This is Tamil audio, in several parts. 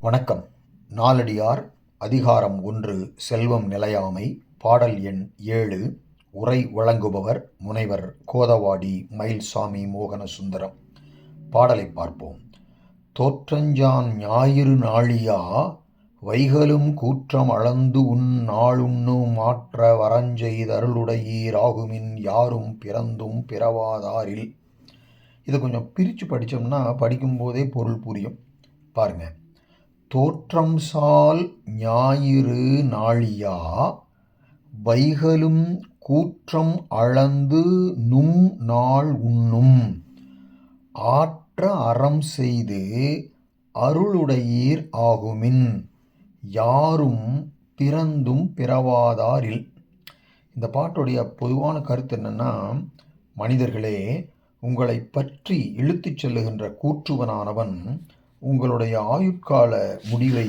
வணக்கம். நாலடியார் அதிகாரம் ஒன்று செல்வம் நிலையாமை பாடல் எண் ஏழு உரை வழங்குபவர் முனைவர் கோதவாடி மயில்சாமி மோகன சுந்தரம் பாடலை பார்ப்போம். தோற்றஞ்சான் ஞாயிறு நாழியா வைகலும் கூற்றம் அளந்து உன் நாளுண்ணு மாற்ற வரஞ்செய்தருளுடையீராகுமின் யாரும் பிறந்தும் பிறவாதாரில். இதை கொஞ்சம் பிரித்து படித்தோம்னா படிக்கும்போதே பொருள் புரியும். பாருங்கள் தோற்றம் சால் ஞாயிறு நாழியா வைகலும் கூற்றம் அளந்து நும் நாள் உண்ணும். ஆற்ற அறம் செய்து அருளுடையீர் ஆகுமின். யாரும் பிறந்தும் பிறவாதாரில். இந்த பாட்டுடைய பொதுவான கருத்து என்னென்னா மனிதர்களே உங்களை பற்றி இழுத்துச் செல்லுகின்ற கூற்றுவனானவன் உங்களுடைய ஆயுட்கால முடிவை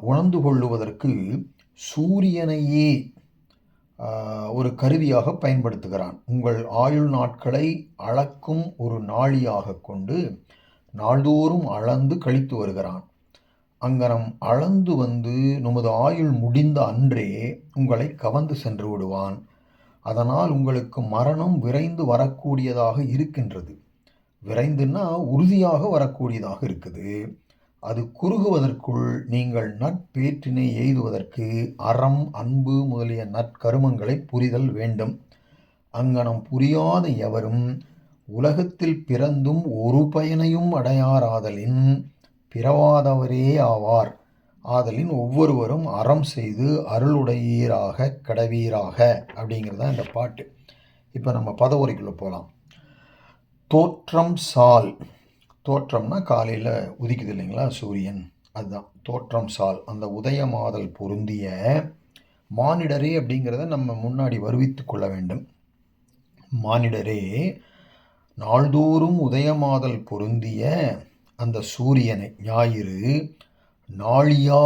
உணர்ந்து கொள்ளுவதற்கு சூரியனையே ஒரு கருவியாக பயன்படுத்துகிறான். உங்கள் ஆயுள் நாட்களை அளக்கும் ஒரு நாளியாக கொண்டு நாள்தோறும் அளந்து கழித்து வருகிறான். அங்கனம் அளந்து வந்து நமது ஆயுள் முடிந்த அன்றே உங்களை கவர்ந்து சென்று விடுவான். அதனால் உங்களுக்கு மரணம் விரைந்து வரக்கூடியதாக இருக்கின்றது. விரைந்துன்னா உறுதியாக வரக்கூடியதாக இருக்குது. அது குறுகுவதற்குள் நீங்கள் நட்பேற்றினை எய்துவதற்கு அறம் அன்பு முதலிய நற்கருமங்களை புரிதல் வேண்டும். அங்கனம் புரியாத எவரும் உலகத்தில் பிறந்தும் ஒரு பயனையும் அடையாராதலின் பிறவாதவரே ஆவார். ஆதலின் ஒவ்வொருவரும் அறம் செய்து அருளுடையீராக கடவீராக அப்படிங்கிறது தான் இந்த பாட்டு. இப்போ நம்ம பதவுரைக்குள்ளே போகலாம் தோற்றம் சால். தோற்றம்னா காலையில் உதிக்குது இல்லைங்களா சூரியன்? அதுதான். தோற்றம் சால். அந்த உதயமாதல் பொருந்திய மானிடரே அப்படிங்கிறத நம்ம முன்னாடி வருவித்து கொள்ள வேண்டும். மானிடரே நாள்தோறும் உதயமாதல் பொருந்திய அந்த சூரியனை ஞாயிறு நாளியா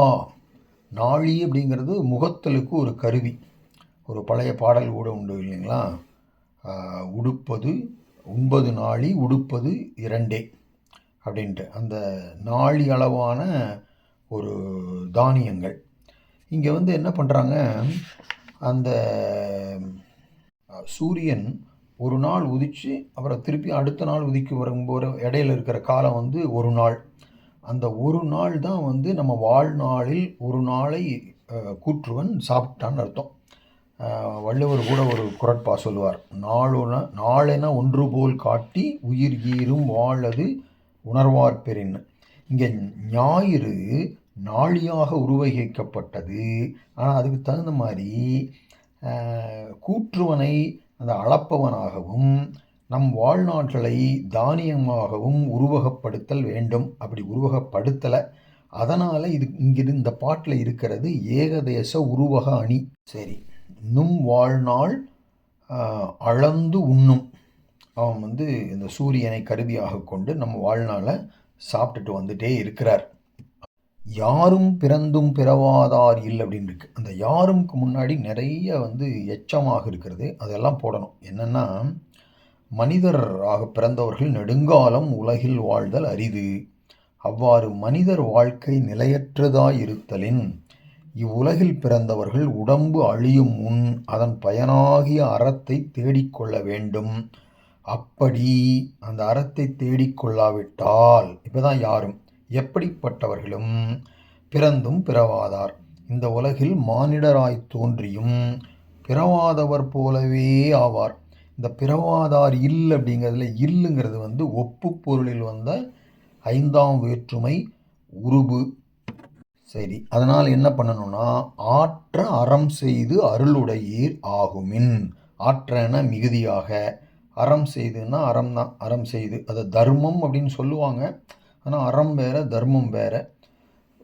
நாளி அப்படிங்கிறது முகத்தலுக்கு ஒரு கருவி. ஒரு பழைய பாடல் கூட உண்டு இல்லைங்களா? உடுப்பது ஒன்பது நாளி உடுப்பது இரண்டே அப்படின்ட்டு. அந்த நாளி அளவான ஒரு தானியங்கள். இங்கே வந்து என்ன பண்ணுறாங்க அந்த சூரியன் ஒரு நாள் உதித்து அப்புறம் திருப்பி அடுத்த நாள் உதிக்கு வரும்போது இடையில இருக்கிற காலம் வந்து ஒரு நாள். அந்த ஒரு நாள் தான் வந்து நம்ம வாழ்நாளில் ஒரு நாளை கூற்றுவன் சாப்பிட்டான்னு அர்த்தம். வள்ளுவர் கூட ஒரு குரட்பா சொல்லுவார். நாளுன நாளென ஒன்று போல் காட்டி உயிர் ஈரும் வாழது உணர்வார் பெறின். இங்கே ஞாயிறு நாளியாக உருவகிக்கப்பட்டது ஆனால் அதுக்கு தகுந்த மாதிரி கூற்றுவனை அந்த அளப்பவனாகவும் நம் வாழ்நாட்களை தானியமாகவும் உருவகப்படுத்தல் வேண்டும். அப்படி உருவகப்படுத்தலை அதனால் இது இங்கிருந்து இந்த பாட்டில் இருக்கிறது ஏகதேச உருவக அணி. சரி. நும் வாழ்நாள் அளந்து உண்ணும். அவன் வந்து இந்த சூரியனை கருவியாக கொண்டு நம்ம வாழ்நாளை சாப்பிட்டுட்டு வந்துட்டே இருக்கிறார். யாரும் பிறந்தும் பிறவாதார் இல்லை அப்படின்னு இருக்கு. அந்த யாரும்க்கு முன்னாடி நிறைய வந்து எச்சமாக இருக்கிறது அதெல்லாம் போடணும். என்னென்னா மனிதராக பிறந்தவர்கள் நெடுங்காலம் உலகில் வாழ்தல் அரிது. அவ்வாறு மனிதர் வாழ்க்கை நிலையற்றதாய் இருத்தலின் இவ்வுலகில் பிறந்தவர்கள் உடம்பு அழியும் முன் அதன் பயனாகிய அறத்தை தேடிக்கொள்ள வேண்டும். அப்படி அந்த அறத்தை தேடிக்கொள்ளாவிட்டால் இப்போதான் யாரும் எப்படிப்பட்டவர்களும் பிறந்தும் பிறவாதார். இந்த உலகில் மானிடராய் தோன்றியும் பிறவாதவர் போலவே ஆவார். இந்த பிறவாதார் இல் அப்படிங்கிறதுல இல்லுங்கிறது வந்து ஒப்பு பொருளில் வந்த ஐந்தாம் வேற்றுமை உருபு. சரி அதனால் என்ன பண்ணணும்னா ஆற்ற அறம் செய்து அருளுடையீர் ஆகுமின். ஆற்றன மிகுதியாக. அறம் செய்துன்னா அறம் தான் அறம் செய்து. அதை தர்மம் அப்படின்னு சொல்லுவாங்க. ஆனால் அறம் வேற தர்மம் வேற.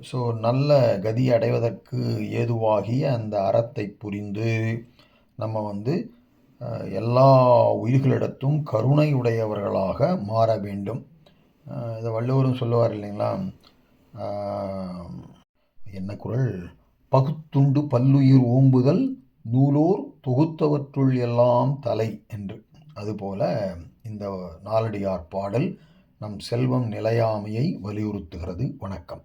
ஸோ நல்ல கதி அடைவதற்கு ஏதுவாகிய அந்த அறத்தை புரிந்து நம்ம வந்து எல்லா உயிர்களிடத்தும் கருணை உடையவர்களாக மாற வேண்டும். இதை வள்ளுவரும் சொல்லுவார் இல்லைங்களா? என்ன குரல்? பகுத்துண்டு பல்லுயிர் ஓம்புதல் நூலோர் தொகுத்தவற்றுள் எல்லாம் தலை என்று. அதுபோல இந்த நாலடியார் பாடல் நம் செல்வம் நிலையாமையை வலியுறுத்துகிறது. வணக்கம்.